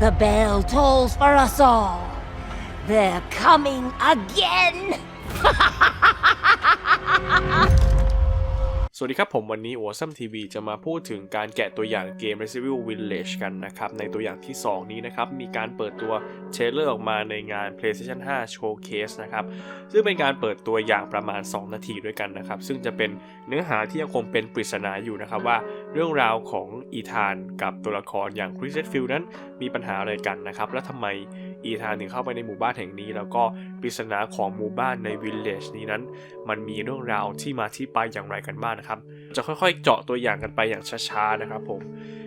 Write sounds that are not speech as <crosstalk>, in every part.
The bell tolls for us all. They're coming again. <laughs> สวัสดีครับผมวันนี้ Awesome TV จะมาพูดถึงการแกะตัวอย่างเกม Resident Evil Village กันนะครับ ในตัวอย่างที่ 2 นี้นะครับ มีการเปิดตัวเทรลเลอร์ออกมาในงาน PlayStation 5 Showcase นะครับ ซึ่งเป็นการเปิดตัวอย่างประมาณ 2 นาทีด้วยกันนะครับ ซึ่งจะเป็นเนื้อหาที่ยังคงเป็นปริศนาอยู่นะครับว่าเรื่องราวของอีธานกับตัวละครอย่าง Chris Redfield นั้นมีปัญหาอะไรกันนะครับ และทำไม อีธานถึงเข้าไปในหมู่บ้านแห่งนี้ แล้วก็ปริศนาของหมู่บ้านในวิลเลจนี้นั้น มันมีเรื่องราวที่มาที่ไปอย่างไรกันบ้างนะครับ จะค่อยๆ เจาะตัวอย่างกันไปอย่างช้าๆนะครับผม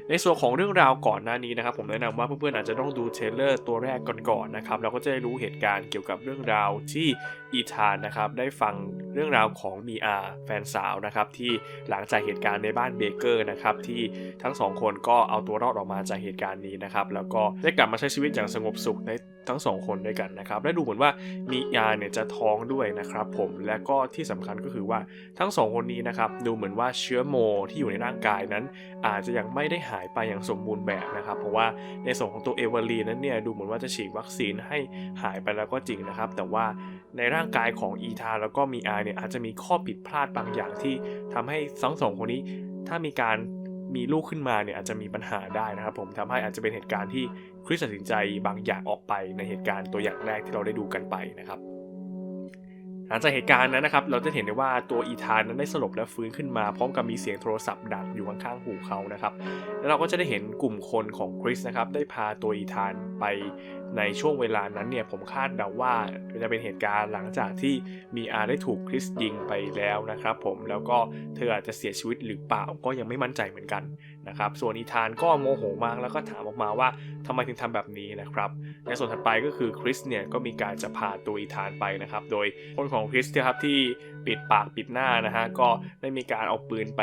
ในส่วนของเรื่องราวก่อนหน้านี้นะครับ ผมแนะนำว่าเพื่อนๆอาจจะต้องดูเทเลอร์ตัวแรกก่อนๆนะครับเราก็จะได้รู้เหตุการณ์เกี่ยวกับเรื่องราวที่อีธานนะครับได้ฟังเรื่องราวของมีอาแฟนสาวนะครับที่หลังจากเหตุการณ์ในบ้านเบเกอร์นะครับที่ทั้งสองคนก็เอาตัวรอดออกมาจากเหตุการณ์นี้นะครับแล้วก็ได้กลับมาใช้ชีวิตอย่างสงบสุขใน ทั้งสองคนด้วยกันนะครับ และดูเหมือนว่ามีอาเนี่ยจะท้องด้วยนะครับผม และก็ที่สำคัญก็คือว่าทั้งสองคนนี้นะครับดูเหมือนว่าเชื้อโมที่อยู่ในร่างกายนั้น อาจจะยังไม่ได้หายไปอย่างสมบูรณ์แบบนะครับ เพราะว่าในส่วนของตัวเอเวอรีนั้นเนี่ยดูเหมือนว่าจะฉีดวัคซีนให้หายไปแล้วก็จริงนะครับ แต่ว่าในร่างกายของอีธาแล้วก็มีอาเนี่ยอาจจะมีข้อผิดพลาดบางอย่างที่ทำให้ทั้งสองคนนี้ถ้ามีการ มีลูกขึ้นมาเนี่ยอาจจะมีปัญหาได้นะครับผมทำให้อาจจะเป็นเหตุการณ์ที่คริสตัดสินใจบางอย่างออกไปในเหตุการณ์ตัวอย่างแรกที่เราได้ดูกันไปนะครับ ลังจากเหตุการณ์นั้นนะครับ เราจะเห็นได้ว่าตัวอีธานนั้นได้สลบและฟื้นขึ้นมาพร้อมกับมีเสียงโทรศัพท์ดังอยู่ข้างๆหูเขานะครับ แล้วเราก็จะได้เห็นกลุ่มคนของคริสนะครับได้พาตัวอีธานไปในช่วงเวลานั้นเนี่ยผมคาดเดาว่าจะเป็นเหตุการณ์หลังจากที่มีอาได้ถูกคริสยิงไปแล้วนะครับ ผมแล้วก็เธออาจจะเสียชีวิตหรือเปล่าก็ยังไม่มั่นใจเหมือนกันนะครับ ส่วนอีธานก็โมโหมากแล้วก็ถามออกมาว่าทำไมถึงทำแบบนี้นะครับ ในส่วนถัดไปก็คือคริสเนี่ยก็มีการจะพาตัวอีธานไปนะครับ โดยคนของคริสนะครับที่ปิดปากปิดหน้านะฮะก็ได้มีการเอาปืนไป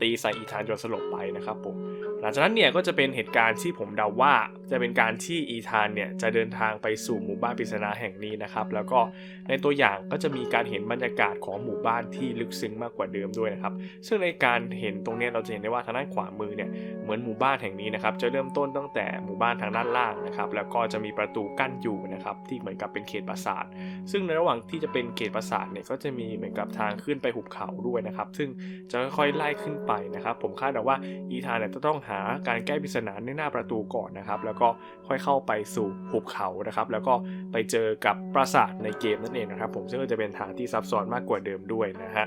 ตีใส่อีธานจนสลบไปนะครับผม หลังจากนั้นเนี่ยก็จะเป็นเหตุการณ์ที่ผมเดาว่าจะเป็นการที่อีธานเนี่ยจะเดินทางไปสู่หมู่บ้านปริศนาแห่งนี้นะครับ แล้วก็ในตัวอย่างก็จะมีการเห็นบรรยากาศของหมู่บ้านที่ลึกซึ้งมากกว่าเดิมด้วยนะครับ ซึ่งในการเห็นตรงนี้เราจะเห็นได้ว่าทางด้านขวามือเนี่ยเหมือนหมู่บ้านแห่งนี้นะครับจะเริ่มต้นตั้งแต่หมู่บ้านทางด้านล่างนะครับแล้วก็จะมีประตูกั้นอยู่นะครับที่เหมือนกับเป็นเขตปราสาท ซึ่งในระหว่างที่จะเป็นเขตปราสาทเนี่ยก็จะมีเหมือนกับทางขึ้นไปหุบเขาด้วยนะครับ ซึ่งจะค่อยๆไล่ขึ้นไปนะครับ ผมคาดเดาว่าอีธานเนี่ยจะต้องหาการแก้ปริศนาในหน้าประตูก่อนนะครับ แล้วก็ค่อยเข้าไปสู่หุบเขานะครับ แล้วก็ไปเจอกับปราสาทในเกมนั่นเองนะครับ ผมซึ่งก็จะเป็นทางที่ซับซ้อนมากกว่าเดิมด้วยนะฮะ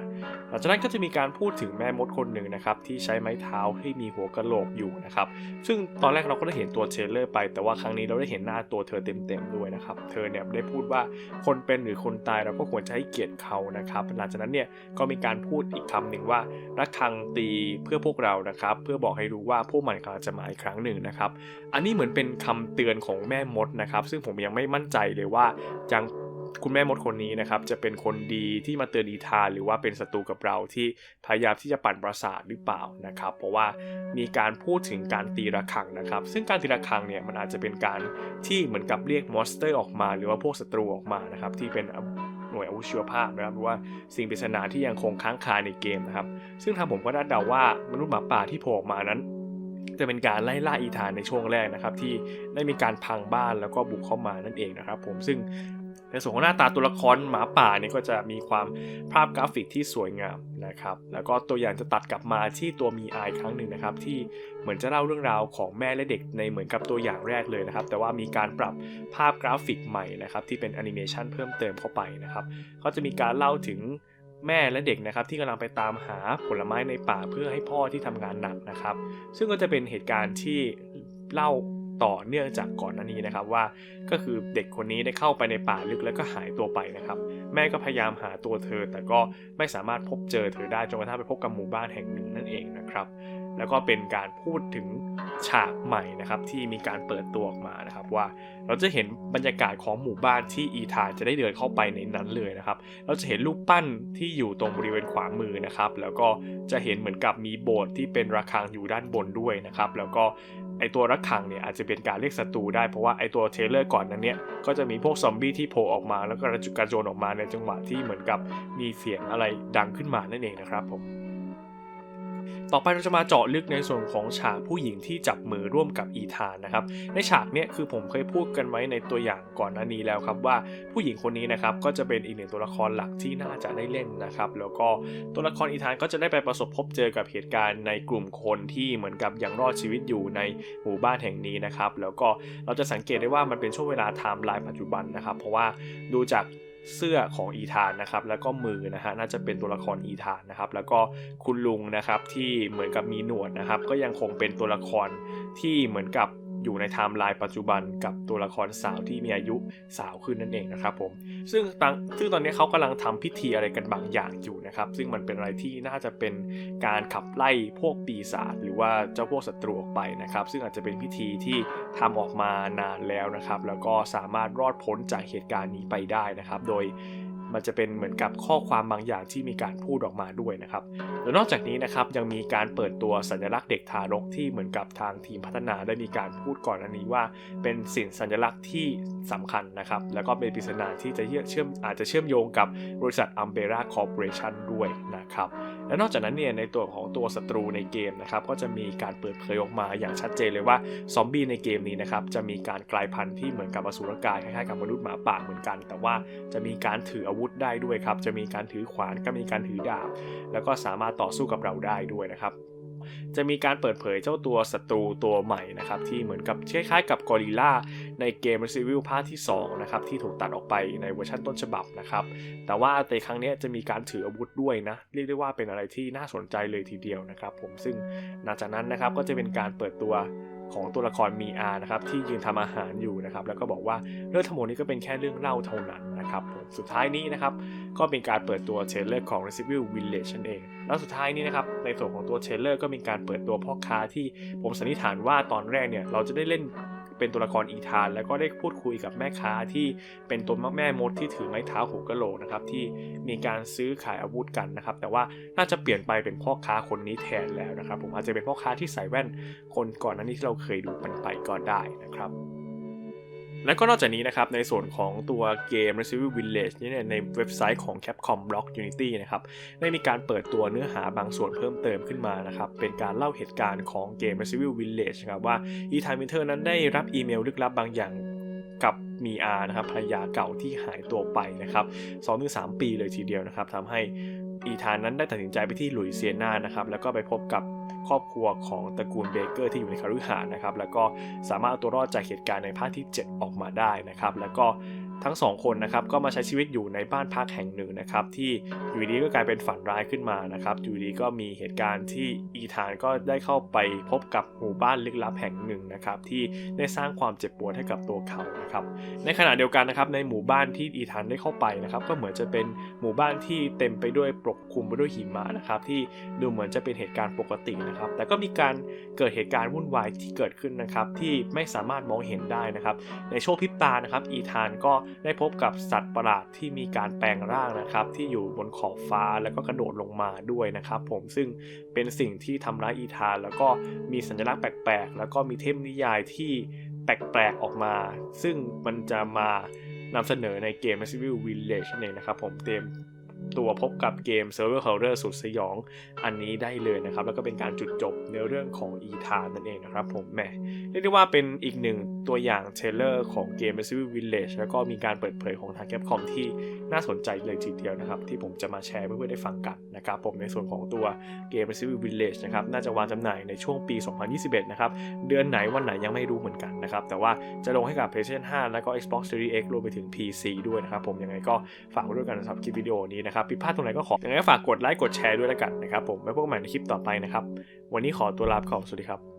หลังจากนั้นก็จะมีการพูดถึงแม่มดคนหนึ่งนะครับที่ใช้ไม้เท้าที่มีหัวกะโหลกอยู่นะครับซึ่งตอนแรกเราก็ได้เห็นตัวเทรลเลอร์ไป แต่ว่าครั้งนี้เราได้เห็นหน้าตัวเธอเต็มๆด้วยนะครับเธอเนี่ยได้พูดว่าคนเป็นหรือคนตายเราก็ควรจะให้เกียรติเขานะครับหลังจากนั้นเนี่ยก็มีการพูดอีกคำหนึ่งว่าระฆังตีเพื่อพวกเรานะครับ เพื่อบอกให้รู้ว่าพวกมันกำลังจะมาอีกครั้งหนึ่งนะครับ อันนี้เหมือนเป็นคำเตือนของแม่มดนะครับ ซึ่งผมยังไม่มั่นใจเลยว่าจังคุณแม่มดคนนี้นะครับจะเป็นคนดีที่มาเตือนอีธานหรือว่าเป็นศัตรูกับเราที่พยายามที่จะปั่นประสาทหรือเปล่านะครับ เพราะว่ามีการพูดถึงการตีระฆังนะครับ ซึ่งการตีระฆังเนี่ยมันอาจจะเป็นการที่เหมือนกับเรียกมอนสเตอร์ออกมา หรือว่าพวกศัตรูออกมานะครับที่เป็นหน่วยอาวุธชีวภาพนะครับหรือว่าสิ่งปริศนาที่ยังคงค้างคาในเกมนะครับ ซึ่งทางผมก็ได้เดาว่ามนุษย์หมาป่าที่โผล่ออกมานั้น จะเป็นการไล่ล่าอีธานในช่วงแรกนะครับ ที่ได้มีการพังบ้านแล้วก็บุกเข้ามานั่นเองนะครับ ผมซึ่งในส่วนของหน้าตาตัวละครหมาป่าเนี่ยก็จะมีความภาพกราฟิกที่สวยงามนะครับ แล้วก็ตัวอย่างจะตัดกลับมาที่ตัวมีอายครั้งหนึ่งนะครับ ที่เหมือนจะเล่าเรื่องราวของแม่และเด็กในเหมือนกับตัวอย่างแรกเลยนะครับ แต่ว่ามีการปรับภาพกราฟิกใหม่นะครับ ที่เป็นแอนิเมชันเพิ่มเติมเข้าไปนะครับ ก็จะมีการเล่าถึง แม่และเด็กนะครับที่กำลังไปตามหาผลไม้ในป่าเพื่อให้พ่อที่ทำงานหนักนะครับ ซึ่งก็จะเป็นเหตุการณ์ที่เล่าต่อเนื่องจากก่อนหน้านี้นะครับว่าก็คือเด็กคนนี้ได้เข้าไปในป่าลึกแล้วก็หายตัวไปนะครับ แม่ก็พยายามหาตัวเธอ แต่ก็ไม่สามารถพบเจอเธอได้จนกระทั่งไปพบกับหมู่บ้านแห่งหนึ่งนั่นเองนะครับ แล้วก็เป็นการพูดถึงฉากใหม่นะครับที่มีการเปิดตัวออกมานะครับว่าเราจะเห็นบรรยากาศของหมู่บ้านที่อีธานจะได้เดินเข้าไปในนั้นเลยนะครับ เราจะเห็นรูปปั้นที่อยู่ตรงบริเวณขวามือนะครับ แล้วก็จะเห็นเหมือนกับมีโบสถ์ที่เป็นระฆังอยู่ด้านบนด้วยนะครับ แล้วก็ไอตัวระฆังเนี่ยอาจจะเป็นการเรียกศัตรูได้เพราะว่าไอตัวเทเลอร์ก่อนนั้นเนี่ยก็จะมีพวกซอมบี้ที่โผล่ออกมาแล้วก็กระจุกกระโจนออกมาในจังหวะที่เหมือนกับมีเสียงอะไรดังขึ้นมานั่นเองนะครับผม ต่อไปเราจะมาเจาะลึกในส่วนของฉากผู้หญิงที่จับมือร่วมกับอีธานนะครับ ในฉากเนี้ยคือผมเคยพูดกันไว้ในตัวอย่างก่อนหน้านี้แล้วครับว่าผู้หญิงคนนี้นะครับก็จะเป็นอีกหนึ่งตัวละครหลักที่น่าจะได้เล่นนะครับ แล้วก็ตัวละครอีธานก็จะได้ไปประสบพบเจอกับเหตุการณ์ในกลุ่มคนที่เหมือนกับยังรอดชีวิตอยู่ในหมู่บ้านแห่งนี้นะครับ แล้วก็เราจะสังเกตได้ว่ามันเป็นช่วงเวลาไทม์ไลน์ปัจจุบันนะครับ เพราะว่าดูจาก เสื้อของอีธานนะครับแล้วก็มือนะฮะน่าจะเป็นตัวละครอีธานนะครับแล้วก็คุณลุงนะครับที่เหมือนกับมีหนวดนะครับก็ยังคงเป็นตัวละครที่เหมือนกับ อยู่ในไทม์ไลน์ปัจจุบันกับตัวละครสาวที่มีอายุสาวขึ้นนั่นเองนะครับผมซึ่งตังซึ่งตอนนี้เขากำลังทำพิธีอะไรกันบางอย่างอยู่นะครับ ซึ่งมันเป็นอะไรที่น่าจะเป็นการขับไล่พวกปีศาจหรือว่าเจ้าพวกศัตรูออกไปนะครับ ซึ่งอาจจะเป็นพิธีที่ทำออกมานานแล้วนะครับ แล้วก็สามารถรอดพ้นจากเหตุการณ์นี้ไปได้นะครับ โดย มันจะเป็นเหมือนกับข้อความบางอย่างที่มีการพูดออกมาด้วยนะครับแล้วนอกจากนี้นะครับยังมีการเปิดตัวสัญลักษณ์เด็กทารกที่เหมือนกับทางทีมพัฒนาได้มีการพูดก่อนอันนี้ว่า เป็นสิ่งสัญลักษณ์ที่สำคัญนะครับ แล้วก็เป็นปริศนาที่จะเชื่อมอาจจะเชื่อมโยงกับบริษัท Umbrella Corporation ด้วย นะครับและนอกจากนั้นเนี่ยในตัวของตัวศัตรูในเกมนะครับก็จะมีการเปิดเผยออกมาอย่างชัดเจนเลยว่าซอมบี้ในเกมนี้นะครับจะมีการกลายพันธุ์ที่เหมือนกับอสุรกายคล้ายๆกับมนุษย์หมาป่าเหมือนกัน แต่ว่าจะมีการถืออาวุธได้ด้วยครับจะมีการถือขวานก็มีการถือดาบ แล้วก็สามารถต่อสู้กับเราได้ด้วยนะครับจะมีการเปิดเผยเจ้าตัวศัตรูตัวใหม่นะครับที่เหมือนกับคล้ายๆกับกอริลลา ในเกม Resident Evil ภาคที่2นะครับที่ถูกตัดออกไปในเวอร์ชันต้นฉบับนะครับแต่ว่าในครั้งนี้จะมีการถืออาวุธด้วยนะเรียกได้ว่าเป็นอะไรที่น่าสนใจเลยทีเดียวนะครับผมซึ่งหลังจากนั้นนะครับก็จะเป็นการเปิดตัวของตัวละครมีอานะครับที่ยืนทำอาหารอยู่นะครับแล้วก็บอกว่าเรื่องทั้งหมดนี้ก็เป็นแค่เรื่องเล่าเท่านั้นนะครับผมสุดท้ายนี้นะครับก็เป็นการเปิดตัวเทรลเลอร์ของ Resident Evil Village นั่นเอง แล้วสุดท้ายนี้นะครับในส่วนของตัวเทรลเลอร์ก็มีการเปิดตัวพ่อค้าที่ผมสันนิษฐานว่าตอนแรกเนี่ยเราจะได้เล่น เป็นตัวละครอีธาน แล้วก็ได้พูดคุยกับแม่ค้าที่เป็นตัวแม่มดที่ถือไม้เท้าหูกะโหลกนะครับที่มีการซื้อขายอาวุธกันนะครับ แต่ว่าน่าจะเปลี่ยนไปเป็นพ่อค้าคนนี้แทนแล้วนะครับ ผมอาจจะเป็นพ่อค้าที่ใส่แว่นคนก่อนนั้นที่เราเคยดูมันไปก็ได้นะครับ และก็นอกจากนี้นะครับในส่วนของตัวเกม Resident Evil Village เนี่ยในเว็บไซต์ของ Capcom Block Unity นะครับได้มีการเปิดตัวเนื้อหาบางส่วนเพิ่มเติมขึ้นมานะครับเป็นการเล่าเหตุการณ์ของเกม Resident Evil Village นะครับว่าอีธานวินเทอร์นั้นได้รับอีเมลลึกลับบางอย่างกับมีอานะครับภรรยาเก่าที่หายตัวไปนะครับ2-3 ปีเลยทีเดียวนะครับทำให้ อีธานนั้นได้ตัดสินใจไปที่หลุยเซียนานะครับแล้วก็ไปพบกับครอบครัวของตระกูลเบเกอร์ที่อยู่ในคารุหานนะครับแล้วก็สามารถเอาตัวรอดจากเหตุการณ์ในภาคที่ 7 ออกมาได้นะครับแล้วก็ ทั้งสองคนนะครับก็มาใช้ชีวิตอยู่ในบ้านพักแห่งหนึ่งนะครับที่อยู่ดีก็กลายเป็นฝันร้ายขึ้นมานะครับอยู่ดีก็มีเหตุการณ์ที่อีธานก็ได้เข้าไปพบกับหมู่บ้านลึกลับแห่งหนึ่งนะครับที่ได้สร้างความเจ็บปวดให้กับตัวเขานะครับในขณะเดียวกันนะครับในหมู่บ้านที่อีธานได้เข้าไปนะครับก็เหมือนจะเป็นหมู่บ้านที่เต็มไปด้วยปกคลุมไปด้วยหิมะนะครับที่ดูเหมือนจะเป็นเหตุการณ์ปกตินะครับแต่ก็มีการเกิดเหตุการณ์วุ่นวายที่เกิดขึ้นนะครับที่ไม่สามารถมองเห็นได้นะครับในโชว์พริบตานะครับอีธานก็ได้พบกับสัตว์ประหลาดที่มีการแปลงร่างนะครับ ที่อยู่บนขอบฟ้าแล้วก็กระโดดลงมาด้วยนะครับ ผมซึ่งเป็นสิ่งที่ทำร้ายอีธานแล้วก็มีสัญลักษณ์แปลกๆ แล้วก็มีเทพนิยายที่แปลกๆออกมา ซึ่งมันจะมานำเสนอในเกม Resident Evil Village นั่นเองนะครับผมเต็มตัวพบกับเกม Server Horror สุดสยอง อันนี้ได้เลยนะครับ แล้วก็เป็นการจุดจบในเรื่องของอีธานนั่นเองนะครับผมแหมเรียกได้ว่าเป็นอีกหนึ่ง ตัวอย่างเทรลเลอร์ของเกม Resident Evil Village แล้วก็มีการเปิดเผยของทาง Capcom ที่น่าสนใจเลยทีเดียวนะครับ ที่ผมจะมาแชร์เพื่อได้ฟังกันนะครับผมในส่วนของตัวเกม Resident Evil Village นะครับน่าจะวางจำหน่ายในช่วงปี 2021 นะครับ เดือนไหนวันไหนยังไม่รู้เหมือนกันนะครับ แต่ว่าจะลงให้กับ PlayStation 5 แล้วก็ Xbox Series X รวมไปถึง PC ด้วยนะครับผมยังไงก็ฝากด้วยกันสำหรับคลิปวิดีโอนี้นะครับผิดพลาดตรงไหนก็ขอยังไงก็ฝากกดไลค์กดแชร์ด้วยแล้วกันนะครับผมไว้พบกันใหม่ในคลิปต่อไปนะครับวันนี้ขอตัวลาไปก่อนสวัสดีครับ